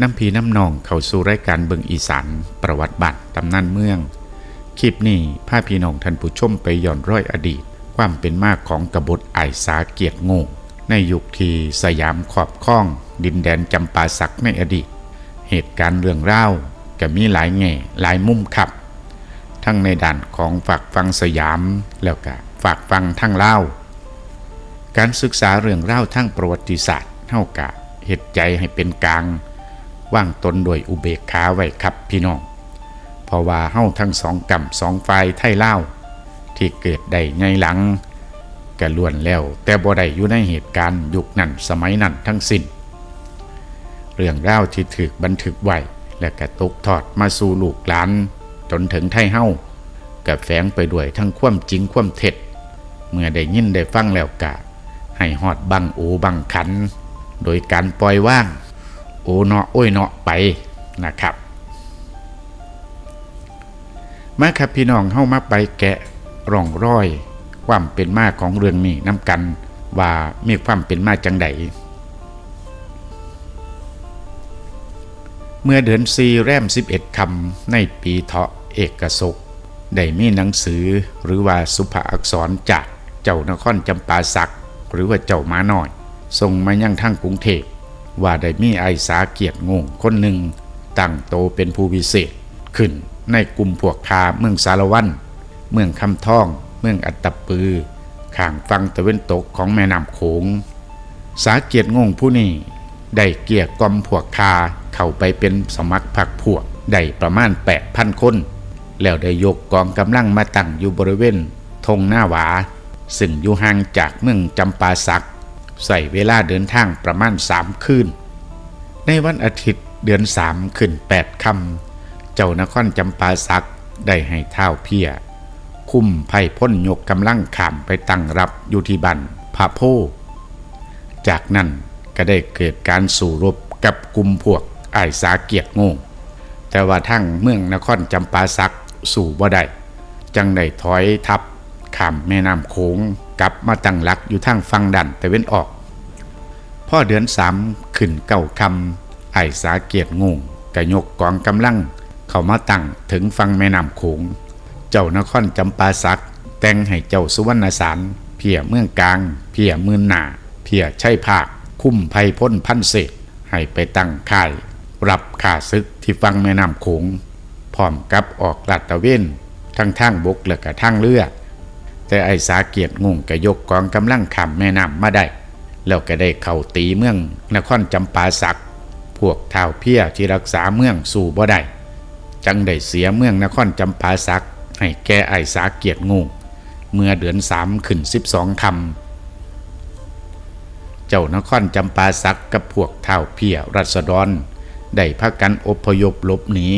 น้ำพีน้ำนองเข้าสู่รายการเบิงอีสานประวัติบัตรตำนานเมือง คลิปนี้พาพี่น้องท่านผู้ชมไปย้อนร้อยอดีต ความเป็นมากของกบฏไอสาเกียรติโง่ในยุคที่สยามขอบข้อง ดินแดนจำปาสักในอดีต เหตุการณ์เรื่องเล่าก็มีหลายแง่หลายมุมขับ ทั้งในด่านของฝากฟังสยามแล้วก็ฝากฟังทั้งเล่า การศึกษาเรื่องเล่าทั้งประวัติศาสตร์เท่ากับเหตุใจให้เป็นกลาง ว่างตนโดวยอุเบกขาไว้ครับพี่น้อง เพราะว่าเฮ้าทั้งสองกำสองฝ่ายไทยเล่าที่เกิดได้ไงหลังกะล้วนแล้ว แต่บ่ได้อยู่ในเหตุการณ์ยุคนั้นสมัยนั้นทั้งสิ้น เรื่องเล่าที่ถูกบันทึกไว้และกระตกทอดมาสู่ลูกหลาน จนถึงไทยเฮ้ากับแฝงไปด้วยทั้งความจริงความเท็จ เมื่อได้ยินได้ฟังแล้วกะ ให้ฮอดบังโอบังขัน โดยการปล่อยว่าง โอเนาะโอ้ยเนาะไปนะครับ มาครับพี่น้องเข้ามาไปแกะร่องรอย ความเป็นมาของเรื่องนี้น้ำกันว่ามีความเป็นมาจังใดเมื่อเดือนซีแรม 11คำในปีเถาะเอกศกได้มีหนังสือหรือว่าสุภาอักษรจากเจ้านครจำปาสักหรือว่าเจ้ามาน้อยส่งมายังทั้งกรุงเทพ ว่าได้มีไอสาเกียรติงงคนหนึ่งตั้งโตเป็นผู้วิเศษขึ้นในกลุ่มพวกคาเมืองสารวันเมืองคำท่อง เมืองอัตตปือข้างฟังตะเวนตกของแม่น้ำโขง สาเกียรติงงผู้นี้ได้เกียรกล่อมพวกคาเข้าไปเป็นสมัครพรรคพวกได้ประมาณ 8,000 คน แล้วได้ยกกองกำลังมาตั้งอยู่บริเวณธงหน้าหวา ซึ่งอยู่ห่างจากเมืองจำปาสัก ใส่เวลาเดินทางประมาณสามคืน ในวันอาทิตย์เดือนสามขึ้นแปดคำเจ้านครจำปาสักได้ให้เท้าเพีย คุ้มไพ่พ้นยกกำลังขามไปตั้งรับอยู่ที่บันพระโพ จากนั้นก็ได้เกิดการสู่รบกับกลุ่มพวกไอ้สาเกียรติโง่แต่ว่าทั้งเมืองนครจำปาสักสู่บ่ได้จังได้ถอยทับขามแม่น้ำโขง กลับมาตั้งหลักอยู่ทางฝั่งดันแต่เว้นออก พ่อเดือนสามขึ้นเก้าคำไอ้สาเกียรติงงกะยกกองกำลัง เข้ามาตั้งถึงฝั่งแม่น้ำโขงเจ้านครจำปาสักแต่งให้เจ้าสุวรรณสารเพียเมืองกลาง เพียมืนหนาเพียใช่ภาค คุ้มภัยพ้นพันเศษให้ไปตั้งค่าย รับข่าศึกที่ฟังแม่น้ำโขงพร้อมกับออกลาดตะเวนทั้งทางบกและก็ทางเรือ แต่ไอ้สาเกียรติงงก็ยกกองกำลังขามแม่น้ำมาได้ แล้วก็ได้เข้าตีเมืองนครจำปาสัก พวกท้าวเพียที่รักษาเมืองสู่บ่ได้ จังได้เสียเมืองนครจำปาสัก ให้แก่ไอ้สาเกียรติงงเมื่อเดือนสามขึ้นสิบสองคำเจ้านครจำปาสักกับพวกท้าวเพียรัษฎรได้พากันอพยพหลบหนี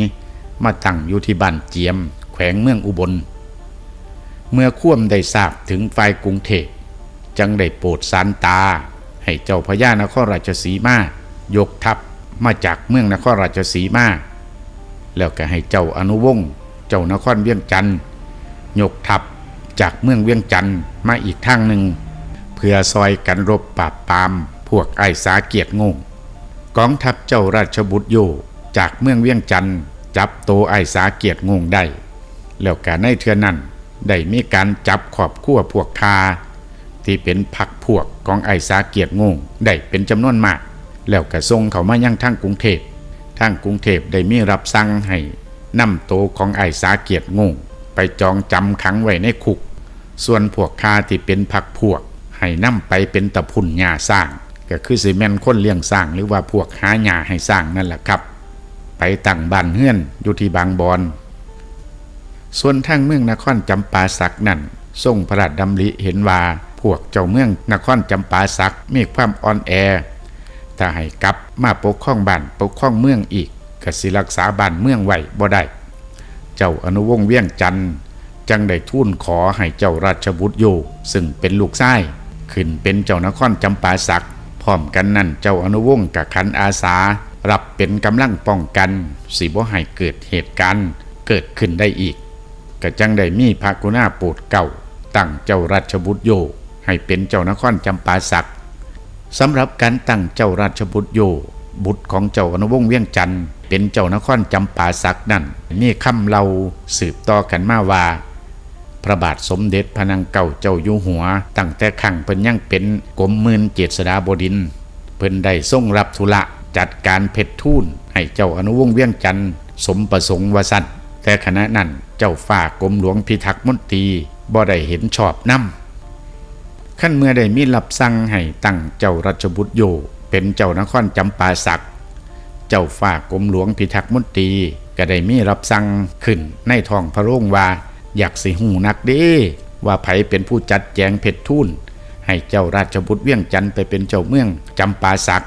มาตั้งอยู่ที่บ้านเจียม แขวงเมืองอุบล เมื่อข่วมได้ทราบถึงฝ่ายกรุงเทพจังได้โปรดสารตา ให้เจ้าพญานครราชสีมายกทัพมาจากเมืองนครราชสีมา แล้วก็ให้เจ้าอนุวงศ์เจ้านครเวียงจันทร์ยกทัพจากเมืองเวียงจันทร์มาอีกทางหนึ่ง เพื่อซอยกันรบปราบปรามพวกไอ้สาเกียรติงงกองทัพเจ้าราชบุตรโยจากเมืองเวียงจันทร์จับโตวไอ้สาเกียรติงงได้ แล้วการในเทือนั้น ได้มีการจับขอบขั้วพวกคา ที่เป็นพักพวกของไอ้สาเกียรงงได้เป็นจำนวนมาก แล้วก็ส่งเขามายังทางกรุงเทพทางกรุงเทพได้มีรับสั่งให้นำโตวของไอ้สาเกียรงงไปจองจำขังไว้ในคุก ส่วนพวกคาที่เป็นพักพวก ให้นำไปเป็นตะพุ่นหญ้าสร้าง ก็คือสิแมนคนเลี้ยงสร้างหรือว่าพวกหาหญ้าให้สร้างนั่นแหละครับ ไปตั้งบ้านเฮือนอยู่ที่บางบอน ส่วนทางเมืองนครจำปาสักนั่นทรงพระราชดำริเห็นว่าพวกเจ้าเมืองนครจำปาสักมีความอ่อนแอ ถ้าให้กลับมาปกครองบ้านปกครองเมืองอีกก็สิรักษาบ้านเมืองไว้บ่ได้ เจ้าอนุวงศ์เวียงจันทร์จังได้ทูลขอให้เจ้าราชบุตรโยซึ่งเป็นลูกชายขึ้นเป็นเจ้านครจำปาสักพร้อมกันนั่นเจ้าอนุวงศ์กับขันอาสา รับเป็นกำลังป้องกันสิบ่ให้เกิดเหตุการณ์เกิดขึ้นได้อีก ก็จังได้มีพระกุณาโปรดเก่าตั้งเจ้าราชบุตรโย ให้เป็นเจ้านครจำปาสักสำหรับการตั้งเจ้าราชบุตรโย บุตรของเจ้าอนุวงศ์เวียงจันทร์เป็นเจ้านครจำปาสักนั่นมีคำเราสืบต่อกันมาว่า พระบาทสมเด็จพระนางเก่าเจ้าอยู่หัว ตั้งแต่ขังเพิ่นยังเป็นกรมมื่นเจษฎาบดิน เพิ่นได้ทรงรับธุระจัดการเพชรทูลให้เจ้าอนุวงศ์เวียงจันทร์สมประสงค์วสัน แต่ขณะนั้นเจ้าฝ่ากรมหลวงพิทักษ์มนตรีบ่ได้เห็นชอบนำขั้นเมื่อได้มีรับสั่งให้ตั้งเจ้ารัชบุตรโยเป็นเจ้านครจำปาสัก เจ้าฝ่ากรมหลวงพิทักษ์มนตรีก็ได้มีรับสั่งขึ้นในท้องพระโรงว่า อยากสิหูนักเด้ว่าไผเป็นผู้จัดแจงเพชรทูลให้เจ้าราชบุตรเวียงจันทร์ไปเป็นเจ้าเมืองจำปาสัก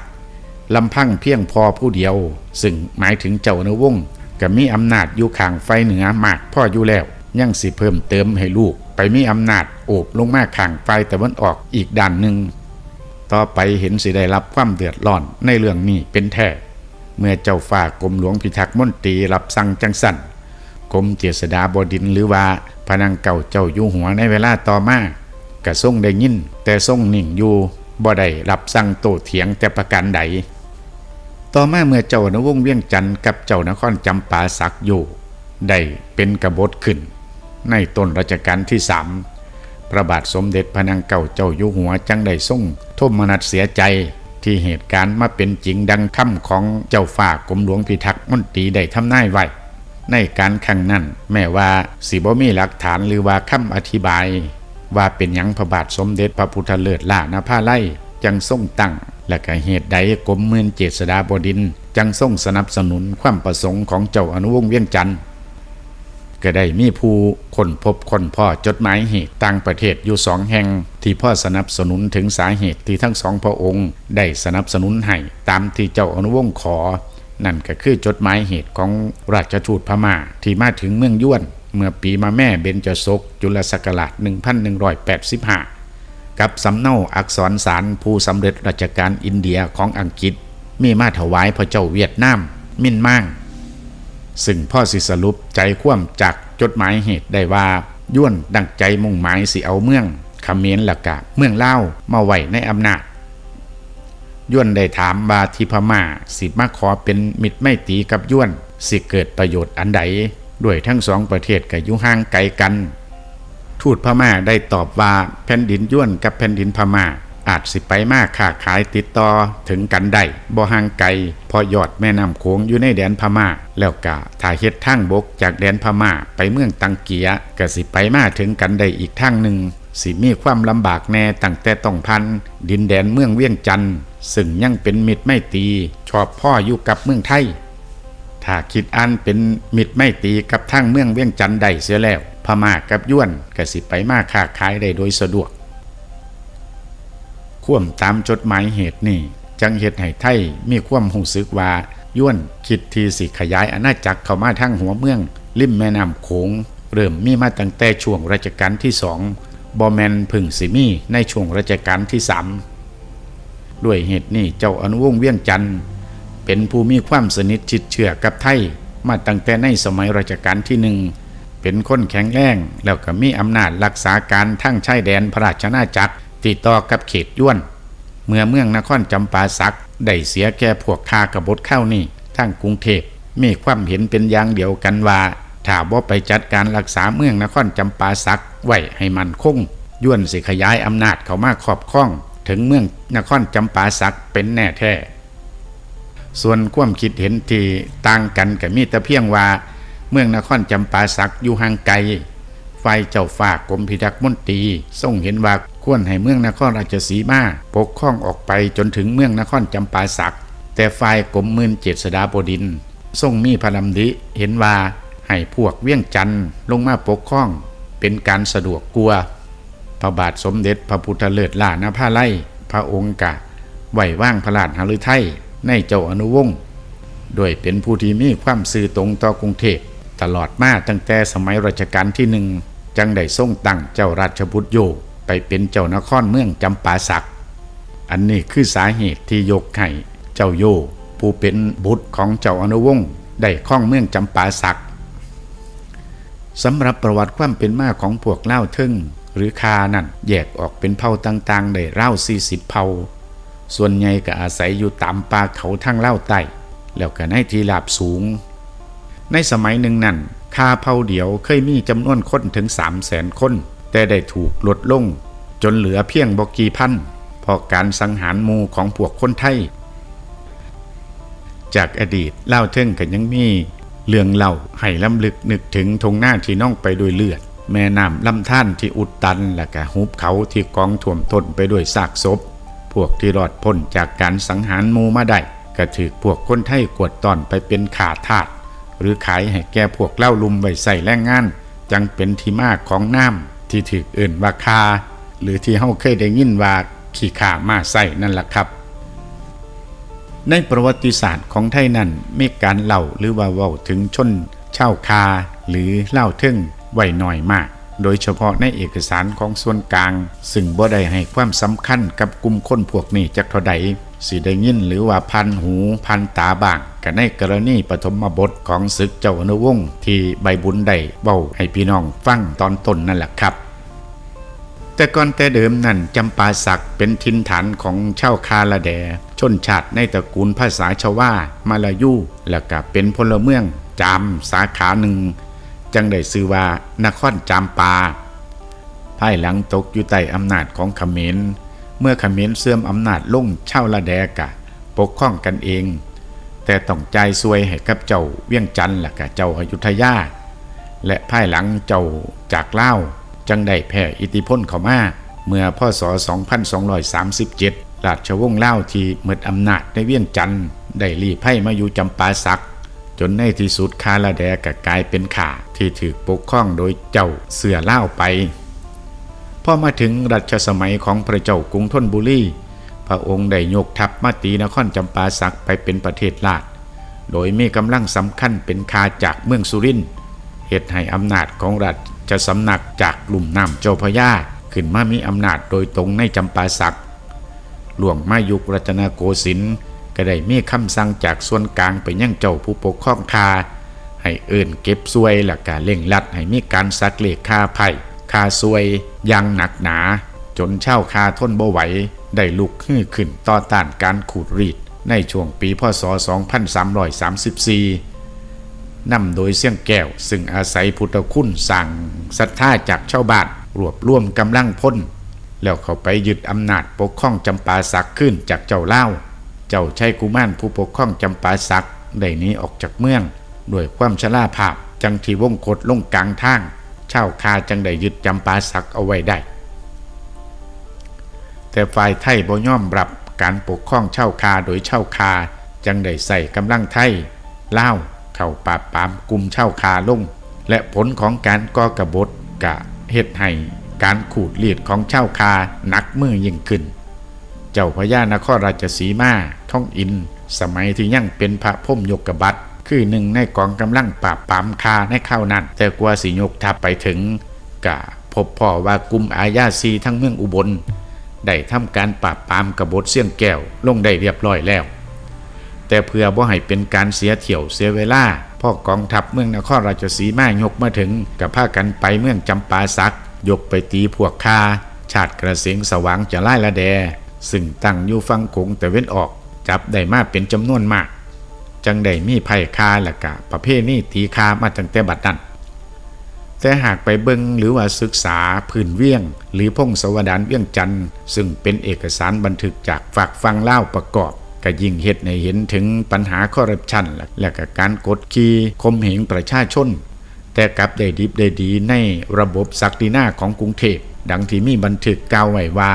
ลำพังเพียงพอผู้เดียว ซึ่งหมายถึงเจ้าอนวงศ์ ก็มีอำนาจอยู่ข้างไฟเหนือมากพ่ออยู่แล้ว ยังสิเพิ่มเติมให้ลูก ไปมีอำนาจโอบลงมาข้างไฟแต่วันออกอีกด้านหนึ่งต่อไปเห็นสิได้รับความเดือดร้อนในเรื่องนี้เป็นแท้เมื่อเจ้าฝ่ากรมหลวงพิทักษ์มนตรีรับสั่งจังสันกรมเจษฎาบดินหรือว่าพนังเก่าเจ้าอยู่หัวในเวลาต่อมากระทรงได้ยิน แต่ทรงหนิ่งอยู่บ่ได้รับสั่งโตเถียงแต่ประการใด ต่อมาเมื่อเจ้านวงเวียงจันทร์กับเจ้านครจำปาสักอยู่ได้เป็นกบฏขึ้น ในต้นรัชกาลที่สามพระบาทสมเด็จพระนางเก่าเจ้าอยู่หัวจังได้ทรงโทมมนัสเสียใจที่เหตุการณ์มาเป็นจริงดังคำของเจ้าฝ่ากรมหลวงพิทักษ์มนตรีได้ทำนายไว้ในการครั้งนั้น แม้ว่าสิบ่มีหลักฐานหรือว่าคำอธิบาย ว่าเป็นหยังพระบาทสมเด็จพระพุทธเลิศล่านภาไลจังทรงตั้ง และก็เหตุใดกรมเมืองเจษฎาบดินจังทรงสนับสนุนความประสงค์ของเจ้าอนุวงศ์เวียงจันทร์ก็ได้มีผู้คนพบคนพ่อจดหมายเหตุต่างประเทศอยู่สองแห่ง ที่พ่อสนับสนุนถึงสาเหตุที่ทั้งสองพระองค์ ได้สนับสนุนให้ตามที่เจ้าอนุวงศ์ขอ นั่นก็คือจดหมายเหตุของราชทูตพม่าที่มาถึงเมืองยวน เมื่อปีมาแม่เบญจศกจุลศักราช 1185 กับสำเนาอักษรสารผู้สำเร็จราชการอินเดียของอังกฤษ มีมาถวายพระเจ้าเวียดนามมินมั่งซึ่งพ่อสิสรุปใจคว่ำจากจดหมายเหตุได้ว่าย้วนดังใจมุ่งหมายสิเอาเมืองเขมรละกะเมืองเล่ามาไว้ในอำนาจย้วนได้ถามบาทิพม่าสิมาขอเป็นมิตรไม่ตีกับย้วน สิเกิดประโยชน์อันใดด้วยทั้งสองประเทศก็อยู่ห่างไกลกัน ทูตพม่าได้ตอบว่าแผ่นดินย้วนกับแผ่นดินพม่า อาจสิไปมากค้าขายติดต่อถึงกันได้บ่ห่างไกลพอยอดแม่น้ำโขงอยู่ในแดนพม่า แล้วก็ถ้าเฮ็ดทางบกจากแดนพม่าไปเมืองตังเกียก็สิไปมาถึงกันได้อีกทางหนึ่งสิมีความลำบากแน่ตั้งแต่ต้องพัน ดินแดนเมืองเวียงจันทน์ซึ่งยังเป็นมิตรไม่ตีชอบพ่ออยู่กับเมืองไทย ถ้าคิดอันเป็นมิตรไม่ตีกับทางเมืองเวียงจันทน์ได้เสียแล้ว ม่ากับย้วนก็สิไปมาค้าขายได้โดยสะดวกข่วมตามจดหมายเหตุนี่จังเหตุให้ไทยมีความหูซึกว่าย้วนคิดทีสิขยายอาณาจักรเข้ามาทางหัวเมือง ริมแม่น้ำโขงเริ่มมีมาตั้งแต่ช่วงรัชกาลที่สองบอแมนพึ่งสิมีในช่วงรัชกาลที่สามด้วยเหตุนี้เจ้าอนุวงศ์เวียงจันทร์เป็นผู้มีความสนิทชิดเชื่อกับไทย มาตั้งแต่ในสมัยรัชกาลที่หนึ่ง เป็นคนแข็งแรงแล้วก็มีอำนาจรักษาการทั้งชายแดนพระราชอาณาจักรติดต่อกับเขตย้วน เมื่อเมืองนครจำปาสักได้เสียแก่พวกทากบฏเข้านี่ทั้งกรุงเทพมีความเห็นเป็นอย่างเดียวกันว่าถ้าบ่ไปจัดการรักษาเมืองนครจำปาสักไว้ให้มันคงย้วนสิขยายอำนาจเขามาครอบครอง ถึงเมืองนครจำปาสักเป็นแน่แท้ส่วนความคิดเห็นที่ต่างกันก็มีแต่เพียงว่า เมืองนครจำปาสักอยู่ห่างไกลฝ่ายเจ้าฝากกรมพิทักษ์มนตรีทรงเห็นว่าควรให้เมืองนครราชสีมาปกครองออกไปจนถึงเมืองนครจำปาสัก แต่ฝ่ายกรมมื่นเจษฎาบดิน ทรงมีพระดำริเห็นว่าให้พวกเวียงจันทร์ลงมาปกครอง เป็นการสะดวกกลัวพระบาทสมเด็จพระพุทธเลิศล่านภาไลพระองค์กะไหวว่างพระราชหฤทัยในเจ้าอนุวงศ์โดยเป็นผู้ที่มีความสื่อตรงต่อกรุงเทพ ตลอดมาตั้งแต่สมัยรัชกาลที่หนึ่งจังได้ทรงตั้งเจ้าราชบุตรโยไปเป็นเจ้านครเมืองจำปาสัก อันนี้คือสาเหตุที่ยกให้เจ้าโยผู้เป็นบุตรของเจ้าอนุวงศ์ได้ข้องเมืองจำปาสักสำหรับประวัติความเป็นมาของพวกเล่าทึ่ง หรือคานั่นแยกออกเป็นเผ่าต่างๆ ได้เล่า40เผ่า ส่วนใหญ่ก็อาศัยอยู่ตามป่าเขาทางเล่าใต้แล้วก็ในที่ราบสูง ในสมัยหนึ่งนั้นคาเผาเดียวเคยมีจำนวนคนถึง3 0 0แสนคน แต่ได้ถูกลดลง จนเหลือเพียงบกีพันเพราะการสังหารหมู่ของพวกคนไทย จากอดีตเล่าเทิงกันยังมีเรื่องเล่าให้ล้ำลึกนึกถึงทงหน้าที่น้องไปด้วยเลือด แม่น้ำลำท่านที่อุดตัน และก็หุบเขาที่กองถ่วมทนไปด้วยซากศพ พวกที่รอดพ้นจากการสังหารหมูมาได้ก็ถือพวกคนไทยกวดตอนไปเป็นขาทาส หรือขายให้แก่พวกเล่าลุมไว้ใส่แรงงาน จังเป็นที่มาของน้ำที่ถือเอื่นว่าคา หรือที่เฮาเคยได้ยินว่าขี่ขามาใส่นั่นแหละครับ ในประวัติศาสตร์ของไทยนั้นมีการเล่าหรือว่าเว้าถึงชนเช่าคาหรือเล่าถึงไว้หน่อยมาก โดยเฉพาะในเอกสารของส่วนกลาง ซึ่งบ่ได้ให้ความสำคัญกับกลุ่มคนพวกนี้จักเท่าใดสิได้ยินหรือว่าพันหูพันตาบ้างกันในกรณีปฐมบทของศึกเจ้าอนุวงศ์ที่ใบบุญได้เบ้าให้พี่น้องฟังตอนต้นนั่นแหละครับ แต่ก่อนแต่เดิมนั่นจำปาสักเป็นทินฐานของเช่าวคาลาแด ชนชาติในตระกูลภาษาชาวามาลายู และก็เป็นพลเมืองจามสาขาหนึ่ง จังได้ชื่อว่านครจามปา ภายหลังตกอยู่ใต้อำนาจของเขมร เมื่อเขมรเสื่อมอำนาจลงเช่าละแดกะ ปกครองกันเอง แต่ต้องใจซวยให้กับเจ้าเวียงจันทร์และก็เจ้าอายุทยา และภายหลังเจ้าจากเล่าจังได้แผ่อิทธิพลเข้ามาเมื่อพศ 2237 ราชวงศ์เล่าที่หมดอำนาจในเวียงจันทร์ได้รีไพ่มาอยู่จำปาสัก จนในที่สุดคาลาแดก็กลายเป็นข่าที่ถือปกครองโดยเจ้าเสือเล่าไป พอมาถึงรัชสมัยของพระเจ้ากรุงธนบุรีพระองค์ได้ยกทัพมาตีนครจำปาสักไปเป็นประเทศลาดโดยมีกำลังสำคัญเป็นคาจากเมืองสุรินทร์เหตุให้อำนาจของรัฐจะสำนักจากกลุ่มน้ำเจ้าพระยาขึ้นมามีอำนาจโดยตรงในจำปาสักหลวงมายุครัตนโกสินทร์ ก็ได้มีคำสั่งจากส่วนกลางไปยังเจ้าผู้ปกครองคาให้เอิ่นเก็บซวยและการเร่งรัดให้มีการสักเลขค่าไผ่ค่าซวยอยังหนักหนา จนเช่าคาทนบ่ไหวได้ลุกฮื้อขึ้นต่อต้านการขูดรีด ในช่วงปีพศ 2334นำโดยเสี่ยงแก้ว ซึ่งอาศัยพุทธคุณสั่งศรัทธาจากชาวบ้านรวบรวมกำลังพ้น แล้วเขาไปยึดอำนาจปกครองจำปาสักขึ้นจากเจ้าเล่า เจ้าชัยกุมารผู้ปกครองจำปาสักได้หนีออกจากเมืองด้วยความชราภาพจังที่วงกฏลงกลางทางเช่าคาจังได้ยึดจำปาสักเอาไว้ได้ แต่ฝ่ายไทยบ่ย่อมรับการปกครองเช่าคาโดยเช่าคาจังได้ใส่กำลังไทยเล่าเข้าปราบปามกลุ่มเช่าคาลง และผลของการก่อกบฏกะเฮ็ดให้การขูดเลียดของเช่าคาหนักมือยิ่งขึ้น เจ้าพญานครราชสีมาท่องอิน สมัยที่ยังเป็นพระพรหมยกบัตรคือหนึ่งในกองกำลังปราบปรามคาในข้าวนั้น แต่กว่าสิยกทัพไปถึงกะพบพ่อว่ากุมอาญาซีทั้งเมืองอุบล ได้ทำการปราบปรามกบฏเสี่ยงแก้วลงได้เรียบร้อยแล้ว แต่เพื่อบ่ให้เป็นการเสียเที่ยวเสียเวลาพ่อกองทัพเมืองนครราชสีมายกมาถึงกับพากันไปเมืองจำปาสัก ยกไปตีพวกคาชาติกระเสียงสว่างจะไล่ละแด ซึ่งตั้งอยู่ฟังคงแต่เว้นออกจับได้มาเป็นจำนวนมาก จังได้มีไผ่คาและกะประเภทนี้ตีคามาตั้งแต่บัดนั้นแต่หากไปเบิงหรือว่าศึกษาพื้นเวียง หรือพงศวดารเวียงจันทร์ซึ่งเป็นเอกสารบันทึกจากฝากฟังเล่าประกอบก็ยิ่งเห็ดให้เห็นถึงปัญหาคอร์รัปชัน และและก็การกดขี่ข่มเหงประชาชน แต่กลับได้ดิบได้ดีในระบบศักดินาของกรุงเทพดังที่มีบันทึกกล่าวไว้ว่า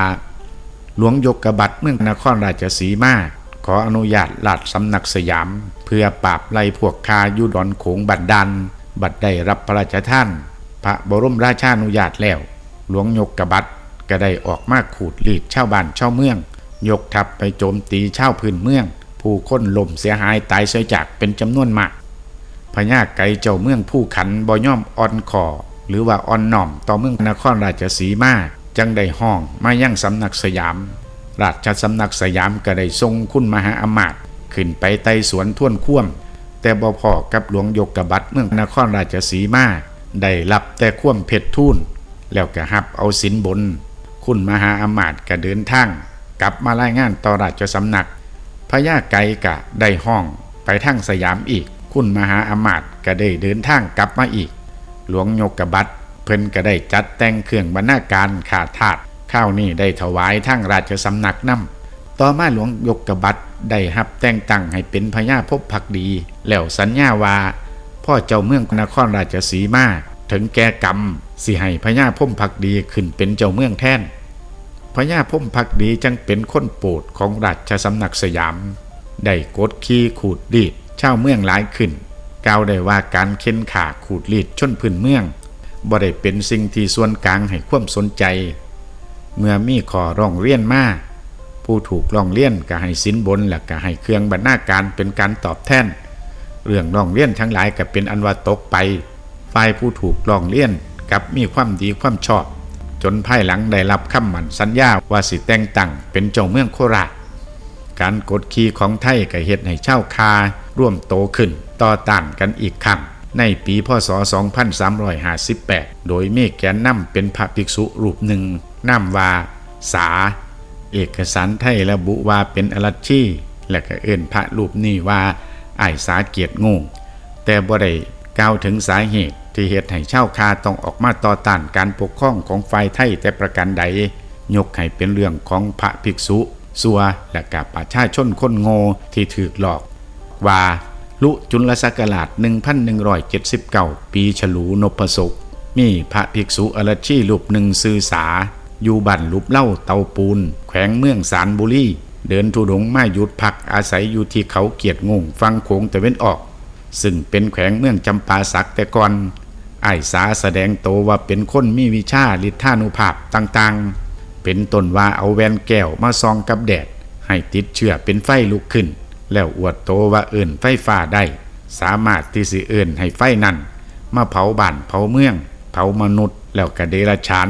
หลวงยกกบัตรเมืองนครราชสีมาขออนุญาตลาดสำนักสยาม เพื่อปราบไล่พวกคายุดอนโขงบัดดัน บัดได้รับพระราชท่าน พระบรมราชานุญาตแล้ว หลวงยกกบัตรก็ได้ออกมาขูดรีดชาวบ้านชาวเมือง ยกทัพไปโจมตีชาวพื้นเมือง ผู้คนล่มเสียหายตายเสียจากเป็นจำนวนมากพญาไก่เจ้าเมืองผู้ขันบ่ย่อมอ่อนคอหรือว่าอ่อนหน่อมต่อเมืองนครราชสีมา จังได้ห้องมายังสำนักสยาม ราชสำนักสยามก็ได้ทรงคุณมหาอมาตย์ขึ้นไปไต่สวนท่วนข่วม แต่บ่พอกับหลวงยกกบัตรเมืองนครราชสีมา ได้รับแต่ข่วมเพชรทูนแล้วก็หับเอาสินบน คุณมหาอมาตย์ก็เดินทางกลับมารายงานต่อราชสำนักพญาไก่กะได้ห้องไปทางสยามอีก คุณมหาอมาตย์ก็ได้เดินทางกลับมาอีก หลวงยกกบัตร เพิ่นก็ได้จัดแต่งเครื่องบรรณาการขาทาสข้าวนี่ได้ถวายทั้งราชสำนักนำต่อมาหลวงยกกบัตได้หับแต่งตั้งให้เป็นพญาภพพักดี แล้วสัญญาว่าพ่อเจ้าเมืองนครราชสีมาถึงแก่กรรมสิให้พญาพมพักดีขึ้นเป็นเจ้าเมืองแทนพญาพมพักดีจังเป็นคนโปรดของราชสำนักสยาม ได้กดขี่ขูดดีดเช่าวเมืองหลายขึ้นกล่าวได้ว่าการเค้นขาขูดลีดชนพื้นเมือง บ่ได้เป็นสิ่งที่ส่วนกลางให้ความสนใจ เมื่อมีขอร้องเรียนมาผู้ถูกร้องเรียนก็ให้สินบนและก็ให้เครื่องบรรณาการเป็นการตอบแทน เรื่องร้องเรียนทั้งหลายก็เป็นอันว่าตกไปฝ่ายผู้ถูกร้องเรียนกับมีความดีความชอบ จนภายหลังได้รับคำมั่นสัญญาว่าสิแต่งตั้งเป็นเจ้าเมืองโคราชการกดขี่ของไทยก็เฮ็ดให้เช่าคาร่วมโตขึ้นต่อต้านกันอีกครั้ง ในปีพศ 2358 โดยเมีแกนนำเป็นพระภิกษุรูปหนึ่งนามว่าสา เอกสารไทยระบุว่าเป็นอรัชชีและก็เอื่นพระรูปนี้ว่าไอ้สาเกียรติงูแต่บ่ได้กล่าวถึงสาเหตุที่เหตุให้เช่าวคาต้องออกมาต่อต้านการปกครองของฝ่ายไทยแต่ประการใด ยกให้เป็นเรื่องของพระภิกษุสัวและกับประชาชนคนโง่ที่ถูกหลอก ว่า ลุจุลศักราช1179 ปีฉลูนพศกมีพระภิกษุอรชีรูปหนึ่งซื่อสา อยู่บ้านลุบเล่าเตาปูน แขวงเมืองสารบุรี เดินทุดงค์มาหยุดพักอาศัยอยู่ที่เขาเกียรติงงฟังโขงตะเว้นออก ซึ่งเป็นแขวงเมืองจำปาสักแต่ก่อนไอ้สาแสดงโตว่าเป็นคนมีวิชาฤทธานุภาพต่างๆ เป็นต้นว่าเอาแวนแก้วมาซองกับแดด ให้ติดเชื้อเป็นไฟลุกขึ้น แล้วอวดโตว่าเอื่นไฟฟ้าได้ สามารถที่สิเอื่นให้ไฟนั่นมาเผาบ้านเผาเมือง เผามนุษย์แล้วกระเดรฉาน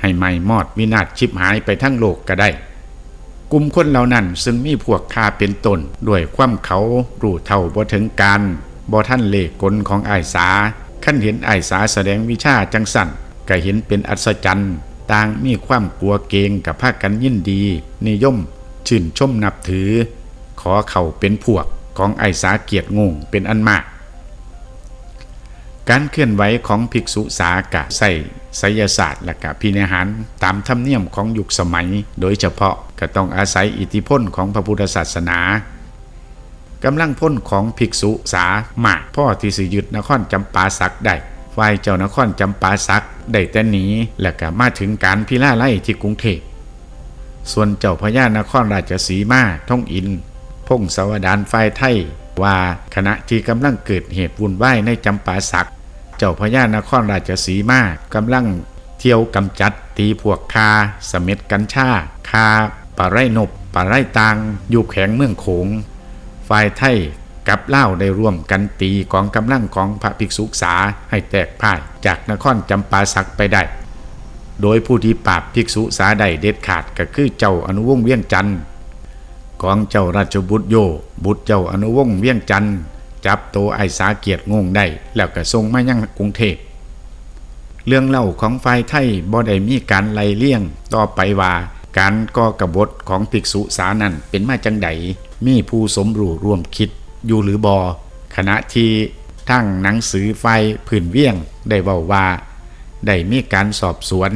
ให้ไหม้มอดวินาศชิบหายไปทั้งโลกก็ได้ กลุ่มคนเหล่านั้นซึ่งมีพวกข้าเป็นตนด้วยความเขารู้เท่าบ่ถึงการบ่ท่านเลกลของไอ้สาขั้นเห็นไอ้สาแสดงวิชาจังสันก็เห็นเป็นอัศจรรย์ต่างมีความกลัวเกงกับภาคกันยินดี นิยม ชื่นชมนับถือ ขอเข้าเป็นพวกของไอสาเกียรติงงเป็นอันมาก การเคลื่อนไหวของภิกษุสากะใส่ไสยศาสตร์และกะพินิหารตามธรรมเนียมของยุคสมัย โดยเฉพาะก็ต้องอาศัยอิทธิพลของพระพุทธศาสนากำลังพ้นของภิกษุสาหมากพ่อที่สิยึดนครจำปาสักได้ฝ่ายเจ้านครจำปาสักได้แต่หนีและก็มาถึงการพิล่าไล่ที่กรุงเทพส่วนเจ้าพญานครราชสีมาท่องอิน พงศาวดารฝ่ายไทย ว่าขณะที่กำลังเกิดเหตุวุ่นวายในจำปาสัก เจ้าพญานครราชสีมากำลังเที่ยวกำจัดตีพวกคาสเม็ดกัญชาคาปลาไรนบปลาไรตังอยู่แขวงเมืองโขงฝ่ายไทยกับเล่าได้ร่วมกันตีกองกำลังของพระภิกษุสาให้แตกพ่ายจากนครจำปาสักไปได้ โดยผู้ที่ปราบภิกษุสาใดเด็ดขาดก็คือเจ้าอนุวงศ์เวียงจันทร์ ของเจ้าราชบุตรโย บุตรเจ้าอนุวงศ์เวียงจันทร์จับตัวไอสาเกียรติงงได้ แล้วก็ส่งมายังกรุงเทพเรื่องเล่าของฝ่ายไทยบ่ได้มีการไล่เลี่ยงต่อไปว่าการก่อกบฏของภิกษุสานั้นเป็นมาจังใดมีผู้สมรู้ร่วมคิดอยู่หรือบอขณะที่ทั้งหนังสือไฟผื่นเวียงได้เว้าว่าได้มีการสอบสวน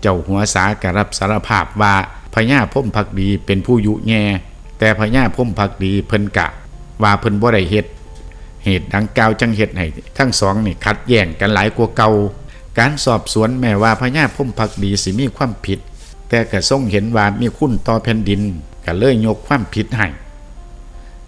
เจ้าหัวสากรับสารภาพว่าพญาพ่มพักดีเป็นผู้ยุแย แต่พญาพุ่มพักดีเพิ่นกะ ว่าเพิ่นบ่ได้เฮ็ดเหตุดังกล่าวจังเฮ็ดให้ทั้งสองนี่ขัดแย้งกันหลายกว่าเก่าการสอบสวนแม้ว่าพญาพุ่มพักดีสิมีความผิด แต่ก็ทรงเห็นว่ามีคุณต่อแผ่นดินก็เลยยกความผิดให้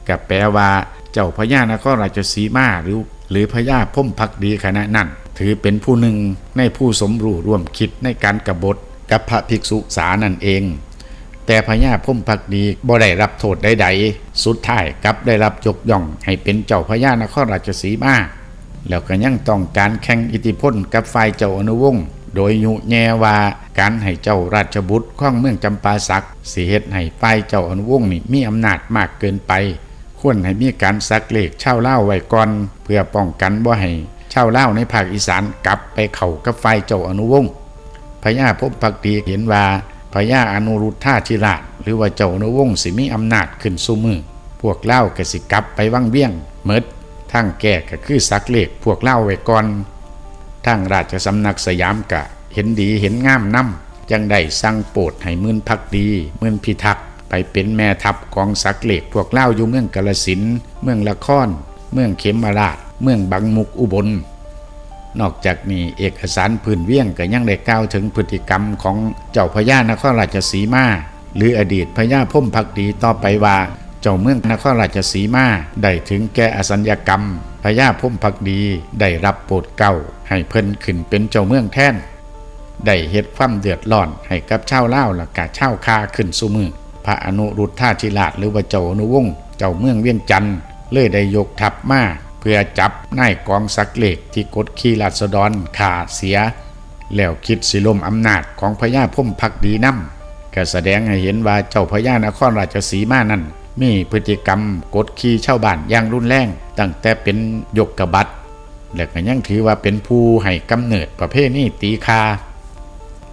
ก็แปลว่าเจ้าพญานครราชสีมาหรือ หรือพญาพุ่มพักดีคณะนั้น ถือเป็นผู้หนึ่งในผู้สมรู้ร่วมคิดในการกบฏกับพระภิกษุสานั่นเอง แต่พญาพ่มพักดีบ่ได้รับโทษใดๆ สุดท้ายกลับได้รับยกย่องให้เป็นเจ้าพญานครราชสีมาแล้วก็ยังต้องการแข่งอิทธิพลกับฝ่ายเจ้าอนุวงศ์โดยยุแยว่าการให้เจ้าราชบุตรข้องเมืองจำปาสักสิเหตุให้ฝ่ายเจ้าอนุวงศ์นี่มีอำนาจมากเกินไป ควรให้มีการซักเลขเช่าเล่าไว้ก่อน เพื่อป้องกันบ่ให้เช่าเล่าในภาคอีสานกลับไปเข้ากับฝ่ายเจ้าอนุวงศ์พญาพบพักดีเห็นว่า พญาอนุรุทธาธิราช หรือว่าเจ้าอนวงศ์สิมีอำนาจขึ้นสู่มือ พวกเล่ากสิกลับไปวังเวียงเมิดทางแก่ก็คือสักเลขพวกเล่าไว้ก่อนทางราชสำนักสยามกะ เห็นดีเห็นงามนํจังได้สั่งโปรดให้มื่นพักดีมื่นพิทักษ์ไปเป็นแม่ทัพกองสักเลขพวกเล่าอยู่เมืองกาลสินเมืองละคร เมืองเขมราช เมืองบางมุกอุบล นอกจากนี้เอกสารพื้นเวียงก็ยังได้กล่าวถึงพฤติกรรมของเจ้าพญานครราชสีมา หรืออดีตพญาพุ่มพักดีต่อไปว่า เจ้าเมืองนครราชสีมาได้ถึงแก่อสัญญกรรมพญาพุ่มพักดีได้รับโปรดเกล้าให้เพิ่นขึ้นเป็นเจ้าเมืองแทนได้เฮ็ดความเดือดร้อนให้กับชาวลาและกาชาวคาขึ้นสู่มือพระอนุรุทธาธิราชหรือว่าเจ้าอนุวงศ์เจ้าเมืองเวียงจันทน์เลยได้ยกทัพมา เพื่อจับนายกองสักเล็กที่กดขี่ราษฎรขาเสีย แล้วคิดสิลมอำนาจของพญาพุ่มพักดีน้ำก็แสดงให้เห็นว่าเจ้าพญานครราชสีมานั้นมีพฤติกรรมกดขี่ชาวบ้านอย่างรุนแรง ตั้งแต่เป็นยกกระบัตรและก็ยังถือว่าเป็นผู้ให้กำเนิดประเภทนี้ตีคา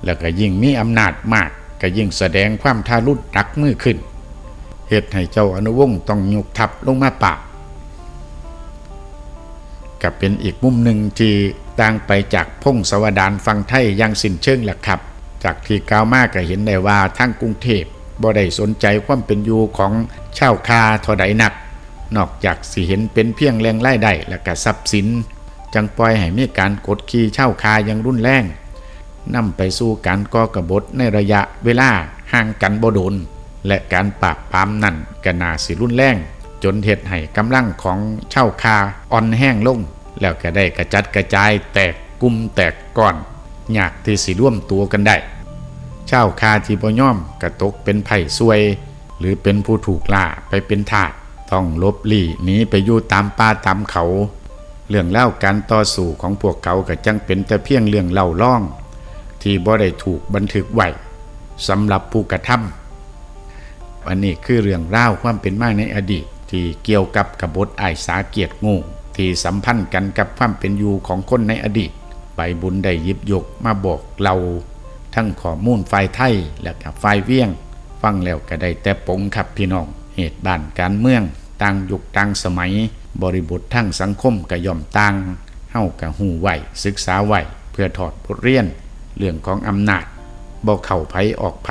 แล้วก็ยิ่งมีอำนาจมากก็ยิ่งแสดงความทารุณรักมือขึ้นเหตุให้เจ้าอนุวงศ์ต้องยกทัพลงมาปราบ กับเป็นอีกมุมหนึ่งที่ต่างไปจากพงศาวดารฟังไทยยังสิ้นเชิงแหละครับ จากที่กล่าวมากก็เห็นได้ว่าทั้งกรุงเทพบ่ได้สนใจความเป็นอยู่ของชาวคาท่าใดนัก นอกจากสิเห็นเป็นเพียงแรงไล่ได้และก็ทรัพย์สิน จังปล่อยให้มีการกดขี่เช่าคายังรุนแรงนำไปสู่การก่อกบฏในระยะเวลาห่างกันบ่โดน และการปราบปรามนั่นก็น่าสิรุนแรง จนเหตุให้กำลังของเช่าคาอ่อนแห้งลง แล้วก็ได้กระจัดกระจายแตกกุมแตกก้อนยากที่สิร่วมตัวกันได้ เช่าคาที่บ่ย่อมกระตกเป็นไผ่ซวย หรือเป็นผู้ถูกล่าไปเป็นทาสต้องลบหลีหนีไปอยู่ตามป่าตามเขา เรื่องเล่าการต่อสู้ของพวกเขาก็จังเป็นแต่เพียงเรื่องเล่าล่อง ที่บ่ได้ถูกบันทึกไว้สำหรับผู้กระทำอันนี้คือเรื่องเล่าความเป็นมาในอดีต ที่เกี่ยวกับกบฏไอสาเกียรติงูที่สัมพันธ์กันกับความเป็นอยู่ของคนในอดีต ใบบุญได้ยิบยกมาบอกเรา ทั้งข้อมูลฝ่ายไทยและกับฝ่ายเวียง ฟังแล้วก็ได้แต่ปงครับพี่น้อง เหตุบ้านการเมืองต่างยุคต่างสมัย บริบททั้งสังคมก็ย่อมต่างเฮากับหูไหวศึกษาไหวเพื่อถอดบทเรียน เรื่องของอำนาจบ่เข้าไผออกไผ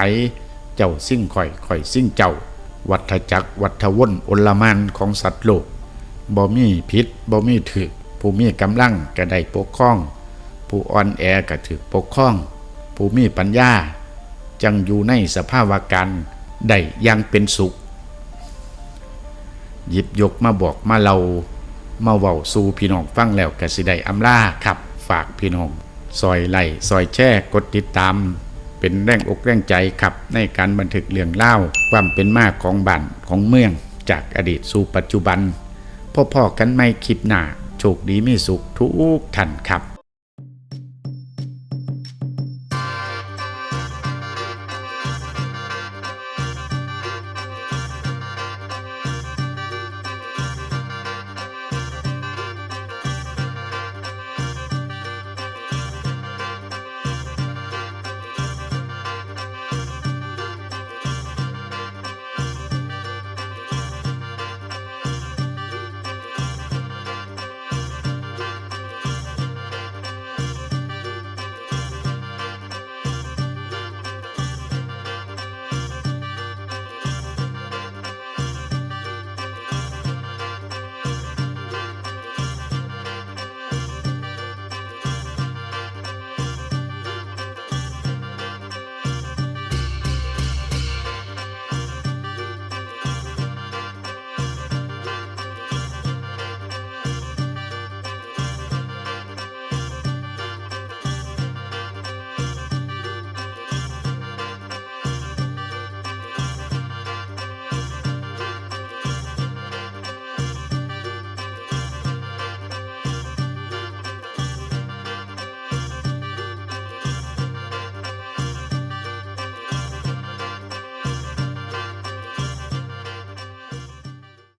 เจ้าสิ่งข่อยข่อยสิ่งเจ้า วัฏจักรวัฏวนอลมานของสัตว์โลกบ่มีพิษบ่มีถึก ผู้มีกำลังก็ได้ปกครอง ผู้อ่อนแอก็ถึกปกครอง ผู้มีปัญญา จังอยู่ในสภาวะการได้ยังเป็นสุข หยิบยกมาบอกมาเรามาเว้าสู่พี่น้องฟังแล้วก็สิได้อำลาครับ ฝากพี่น้องซอยไล่ซอยแช่กดติดตาม เป็นแรงอกแรงใจขับในการบันทึกเรื่องเล่าความเป็นมาของบ้านของเมือง จากอดีตสู่ปัจจุบันพ่อๆกันไม่คลิปหน้าโชคดีมีสุขทุกท่านครับ